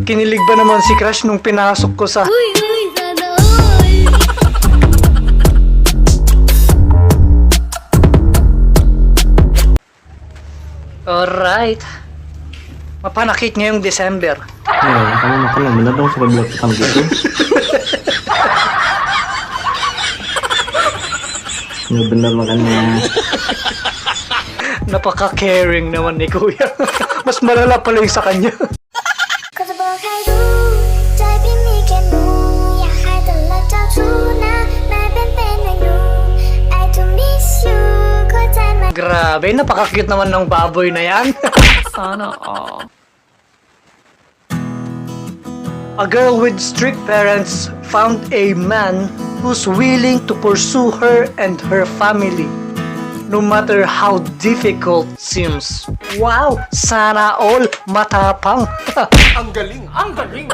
Kinilig ba naman si Crush nung pinasok ko sa... Uy, uy, sana all. Alright. Mapanakit ngayong December. Ngayon, kami na kami. Manadong sa pag-vlog sa kami dito. Nga benar makanya. Napaka-caring naman ni Kuya. Mas malala pala yung sa kanya. Grabe, napaka-cute naman ng baboy na yan. Sana all. A girl with strict parents found a man who's willing to pursue her and her family. No matter how difficult seems. Wow! Sana all matapang. Ang galing! Ang galing!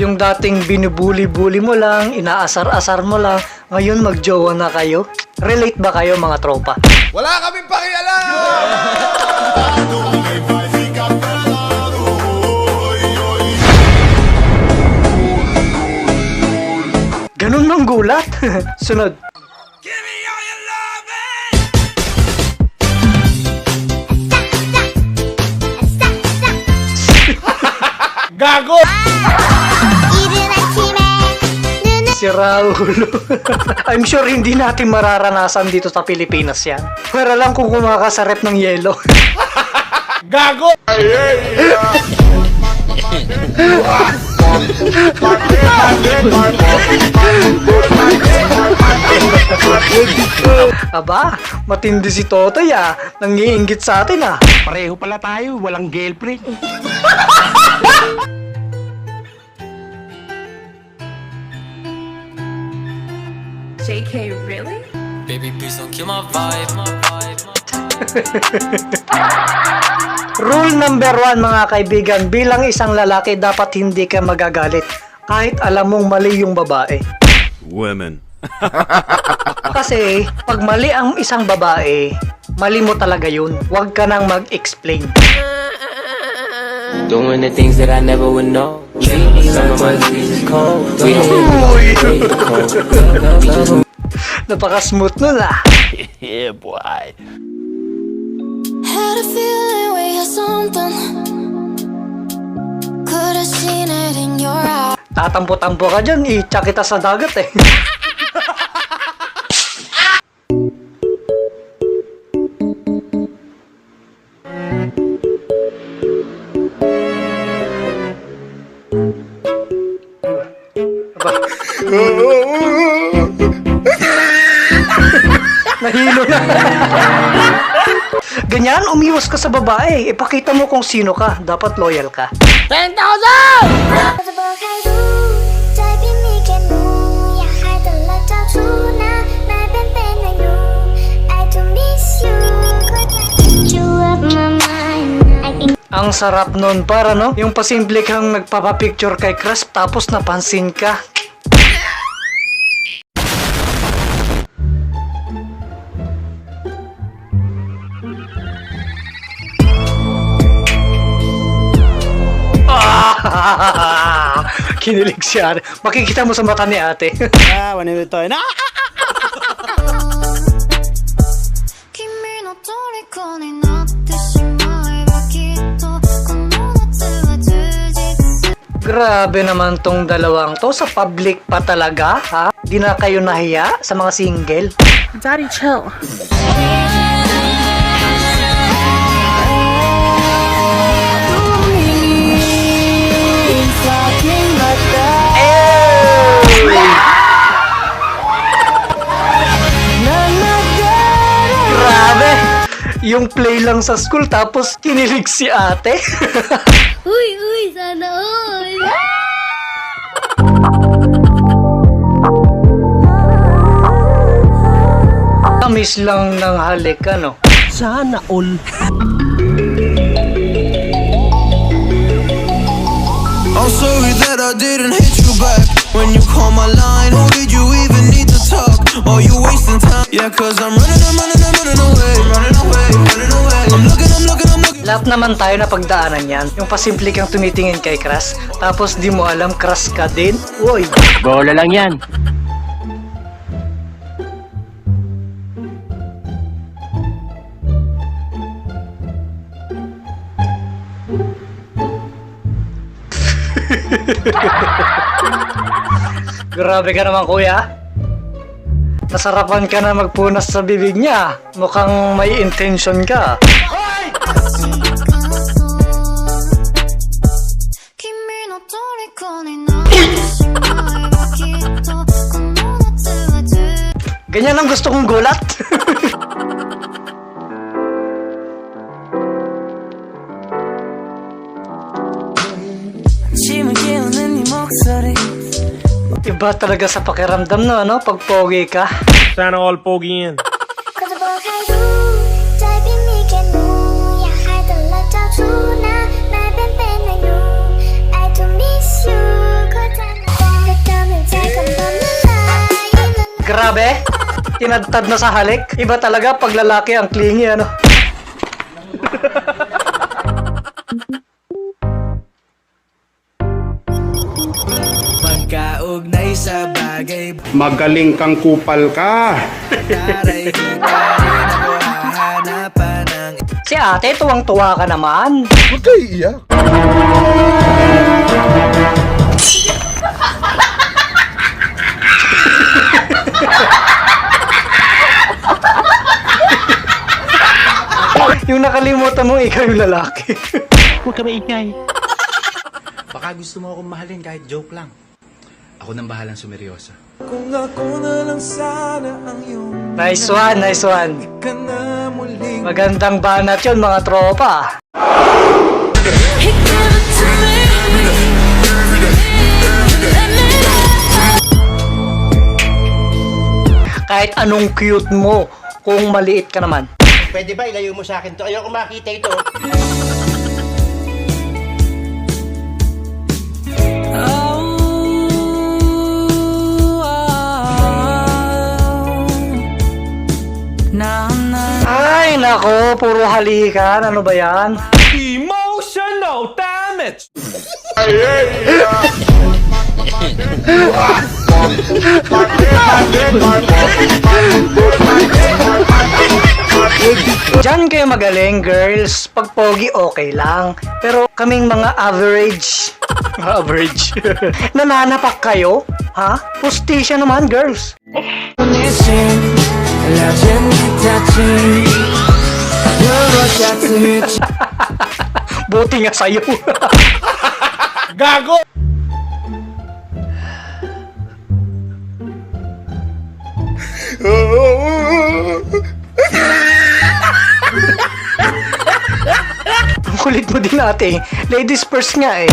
Yung dating binubuli-buli mo lang, inaasar-asar mo lang, ngayon magjowa na kayo. Relate ba kayo mga tropa? Wala kaming pakialam! Ganun mang gulat. Sunod. Gago! Si Raulo. I'm sure hindi natin mararanasan dito sa Pilipinas yan. Para lang kung kumakasarap ng yelo. Gago! Ay, ay, ay. Aba, matindi si Totoy ah. Nangiinggit sa atin ah. Pareho pala tayo, walang girlfriend. JK, really? Baby, please don't kill my vibe. My vibe. Rule number one mga kaibigan, bilang isang lalaki dapat hindi ka magagalit. Kahit alam mong mali yung babae. Women. Kasi pag mali ang isang babae, mali mo talaga yun. Huwag ka nang mag-explain. Doing the things that I never would know. Some of my is cold. We. Napaka-smooth nun ah. Yeah, boy. Had a feeling Tatampo-tampo ka dyan, itsa kita sa dagat eh. Nahilo na. Ganyan, umiwas ka sa babae. Ipakita mo kung sino ka. Dapat loyal ka. 10,000! Ang sarap nun para no? Yung pasimple kang nagpapapicture kay Crush tapos napansin ka. Ah! Kinilig siya. Makikita mo sa mata ni ate. 君の虜にな Grabe naman tong dalawang to. Sa public pa talaga, ha? Di na kayo nahiya sa mga single. Daddy, chill. Yung play lang sa school tapos kinilig si ate. Uy, uy, sana all. Tamis lang ng halik, ano? I'm sorry that I didn't hit you back. When you call my line, oh, did you even need to talk? Or you wasting time? Yeah, cause I'm running, I'm running, I'm running away. Running away, running away. I'm looking, I'm looking, I'm looking. Lahat naman tayo na pagdaanan yan. Yung pasimple kang tumitingin kay crush, tapos di mo alam crush ka din. Uy, Bola lang yan. Grabe ka naman kuya. Nasarapan ka na magpunas sa bibig niya. Mukhang may intention ka. Ganyan ang gusto kong gulat. Iba talaga sa pakiramdam no, ano? Pag pogi ka. Sana all pogi yan. Grabe, tinadtad na sa halik. Iba talaga pag lalaki ang clingy, ano? Magkaugnay sa bagay. Magaling kang kupal ka. Taray di ka rin ako hahanapan ng Si ate, tuwang-tuwa ka naman. Huwag kayo iiyak. Yung nakalimutan mo, ikaw yung lalaki. Baka gusto mo akong mahalin kahit joke lang. Ako nang bahalang sumeryosa. Kung ako na lang sana ang iyong nice one, nice one. ka na muling Magandang banat yun, mga tropa. Kahit anong cute mo, kung maliit ka naman. Pwede ba ilayo mo sa akin to? Ayoko makita ito. Ay, nako, puro halikan. Ano ba yan? Emotional damage. Diyan kayo magaling, girls. Pag pogi, okay lang. Pero kaming mga average, average, nananapak kayo? Ha? Pustisya naman, girls. Buti nga sa'yo. Gago! Ang kulit mo din ate. Ladies first nga eh.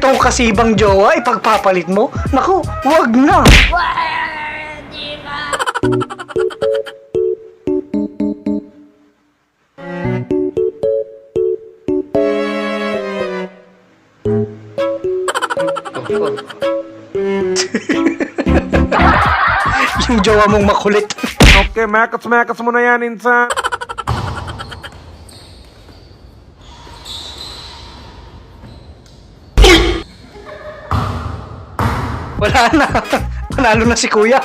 Ganitong kasibang jowa, ipagpapalit mo? Naku, wag na! Yung jowa mong makulit. Okay, mekas-mekas mo na yan, insan. Wala na. Panalo na si kuya.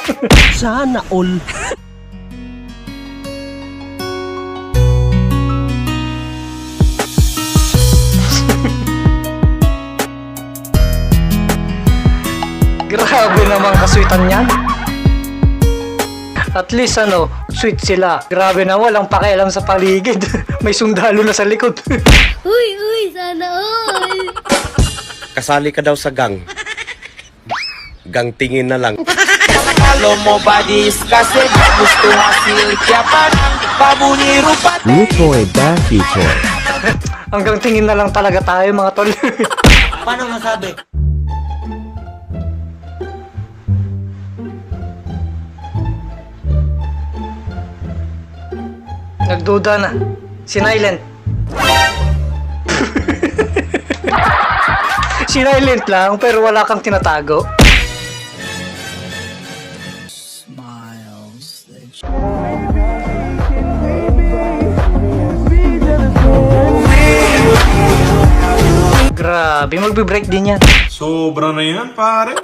Sana all. Grabe naman kaswitan niyan. At least ano, sweet sila. Grabe na walang pakialam sa paligid. May sundalo na sa likod. Uy, uy, sana all. Kasali ka daw sa gang hanggang tingin na lang. Hanggang tingin na lang talaga tayo mga tol. Paano masabi? Nagduda na. Sinilent. Sinilent lang pero wala kang tinatago. Grabe, magbe-break din yan. Sobra na yan, pare.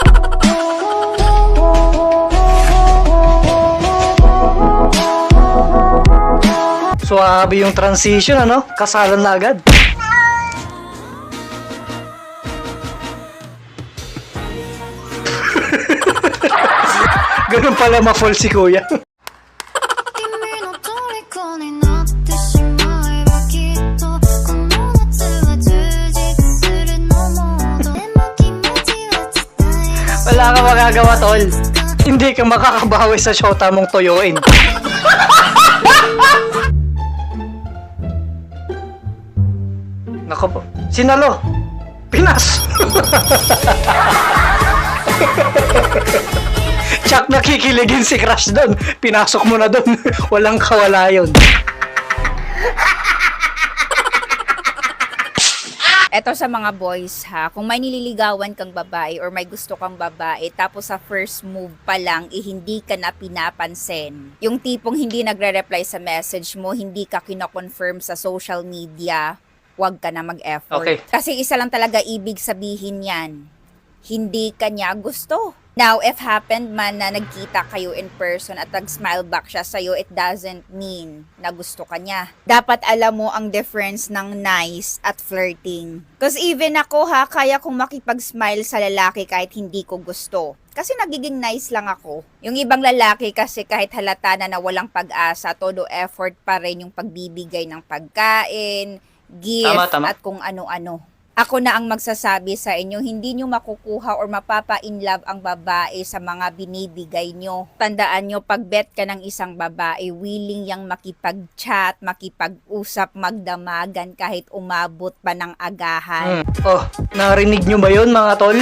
Suwabe yung transition, ano? Kasalan na agad. Ganun pala ma-fall si kuya. Ka magagawa, tol. Hindi ka makakabawi sa shota mong tuyuin. Nako po. Sinalo. Pinas. Chuck nakikiligin si Crush doon. Pinasok mo na doon. Walang kawala yun. Eto sa mga boys ha, kung may nililigawan kang babae or may gusto kang babae tapos sa first move pa lang eh, hindi ka na pinapansin. Yung tipong hindi nagre-reply sa message mo, hindi ka kino-confirm sa social media, huwag ka na mag-effort. Okay. Kasi isa lang talaga ibig sabihin yan. Hindi ka niya gusto. Now, if happened man na nagkita kayo in person at nag-smile back siya sa'yo, it doesn't mean na gusto ka niya. Dapat alam mo ang difference ng nice at flirting. Because even ako ha, kaya kong makipag-smile sa lalaki kahit hindi ko gusto. Kasi nagiging nice lang ako. Yung ibang lalaki kasi kahit halata na na walang pag-asa, todo effort pa rin yung pagbibigay ng pagkain, gift, Tama, tama. at kung ano-ano. Ako na ang magsasabi sa inyo, hindi nyo makukuha or mapapa-inlove ang babae sa mga binibigay nyo. Tandaan nyo, pag bet ka ng isang babae, willing yang makipag-chat, makipag-usap, magdamagan kahit umabot pa ng agahan. Hmm. Oh, narinig nyo ba yun mga tol?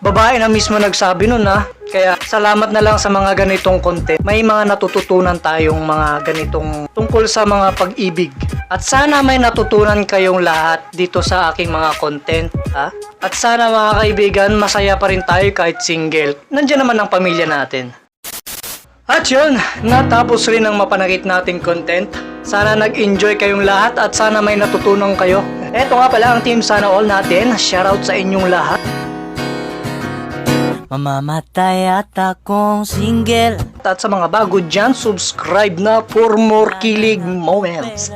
Babae na mismo nagsabi nun ha. Kaya salamat na lang sa mga ganitong content. May mga natututunan tayong mga ganitong tungkol sa mga pag-ibig. At sana may natutunan kayong lahat dito sa aking mga content. Ha? At sana mga kaibigan, masaya pa rin tayo kahit single. Nandiyan naman ang pamilya natin. At yun, natapos rin ang mapanakit nating content. Sana nag-enjoy kayong lahat at sana may natutunan kayo. Eto nga pala ang Team Sana All natin. Shoutout sa inyong lahat. Mamamatay at akong single At sa mga bago dyan, subscribe na for more kilig moments.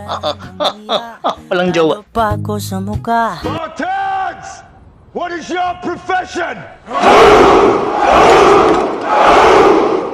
Walang jowa. pa ko sa mukha Tags! What is your profession?